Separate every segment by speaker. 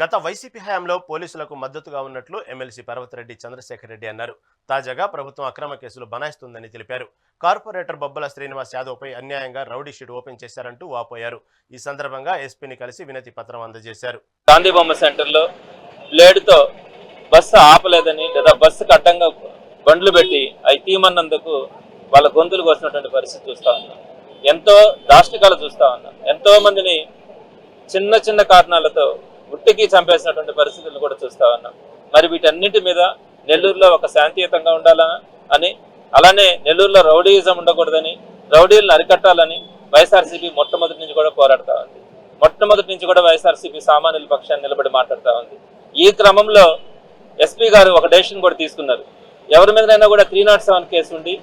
Speaker 1: గత వైసీపీ హయాంలో పోలీసులకు మద్దతుగా ఉన్నట్లు ఎమ్మెల్సీ పర్వతరెడ్డి చంద్రశేఖర్ రెడ్డి అన్నారు. తాజాగా ప్రభుత్వం అక్రమ కేసులు బనాయిస్తుందని తెలిపారు. కార్పొరేటర్ బొబ్బల శ్రీనివాస్ యాదవ్పై అన్యాయంగా రౌడీ షీట్ ఓపెన్ చేశారంటూ వాపోయారు. ఈ సందర్భంగా ఎస్పీని కలిసి వినతి పత్రం అందజేశారు.
Speaker 2: గాంధీ బొమ్మ సెంటర్లో బ్లేడ్తో బస్సు ఆపలేదని లేదా బస్సుకు అడ్డంగా బండ్లు పెట్టి అవి తీమన్నందుకు వాళ్ళ గొంతులు కోసినటువంటి పరిస్థితి చూస్తా ఉన్నాం. ఎంతో దాష్టికాలు చూస్తా ఉన్నాం. ఎంతో మందిని చిన్న చిన్న కారణాలతో ఉట్టికి చంపేసినటువంటి పరిస్థితులను కూడా చూస్తా ఉన్నాం. మరి వీటన్నిటి మీద నెల్లూరులో ఒక శాంతియుతంగా ఉండాలని అని అలానే నెల్లూరులో రౌడీయిజం ఉండకూడదని రౌడీలను అరికట్టాలని వైఎస్ఆర్సీపీ మొట్టమొదటి నుంచి కూడా పోరాడుతూ ఉంది. మొట్టమొదటి నుంచి కూడా వైఎస్ఆర్సీపీ సామాన్యుల పక్షాన్ని నిలబడి మాట్లాడుతూ ఉంది. ఈ క్రమంలో ఎస్పీ గారు ఒక డెసిషన్ కూడా తీసుకున్నారు. ఎవరి మీదనైనా కూడా త్రీ నాట్ సెవెన్ కేసు ఉండి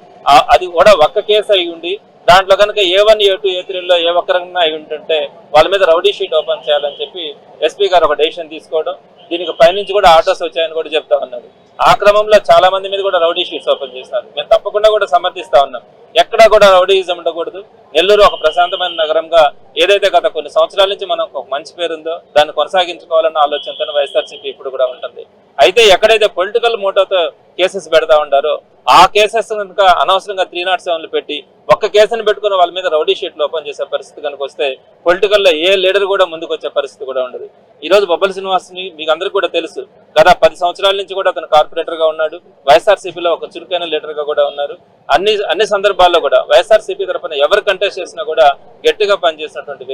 Speaker 2: అది కూడా ఒక్క కేసు అయి ఉండి దాంట్లో కనుక ఏ వన్ ఏ టూ ఏ త్రీలో ఏ ఒక్కరైనా అయి ఉంటుంటే వాళ్ళ మీద రౌడీ షీట్ ఓపెన్ చేయాలని చెప్పి ఎస్పీ గారు ఒక డెసిషన్ తీసుకోవడం దీనికి పైనుంచి కూడా ఆటోస్ వచ్చాయని కూడా చెప్తా ఉన్నారు. ఆ క్రమంలో చాలా మంది మీద కూడా రౌడీ షీట్స్ ఓపెన్ చేశారు మేము తప్పకుండా కూడా సమర్థిస్తా ఉన్నాం. ఎక్కడా కూడా రౌడీయిజం ఉండకూడదు. నెల్లూరు ఒక ప్రశాంతమైన నగరంగా ఏదైతే గత కొన్ని సంవత్సరాల నుంచి మనం ఒక మంచి పేరుందో దాన్ని కొనసాగించుకోవాలన్న ఆలోచనతో వైఎస్ఆర్సీపీ ఇప్పుడు కూడా ఉంటుంది. అయితే ఎక్కడైతే పొలిటికల్ మోటోతో కేసెస్ పెడతా ఉండారో ఆ కేసెస్ కనుక అనవసరంగా త్రీ నాట్ సెవెన్లు పెట్టి ఒక్క కేసును పెట్టుకుని వాళ్ళ మీద రౌడీ షీట్లు ఓపెన్ చేసే పరిస్థితి కనుక వస్తే పొలిటికల్లో ఏ లీడర్ కూడా ముందుకు వచ్చే పరిస్థితి కూడా ఉండదు. ఈ రోజు బొబ్బల శ్రీనివాస్ని మీకు అందరికీ కూడా తెలుసు. గత పది సంవత్సరాల నుంచి కూడా అతను కార్పొరేటర్గా ఉన్నాడు. వైఎస్ఆర్సీపీలో ఒక చురుకైన లీడర్గా కూడా ఉన్నారు. అన్ని అన్ని సందర్భాల్లో కూడా వైఎస్ఆర్సీపీ తరఫున ఎవరు కంటెస్ట్ చేసినా కూడా గట్టిగా పనిచేసినటువంటి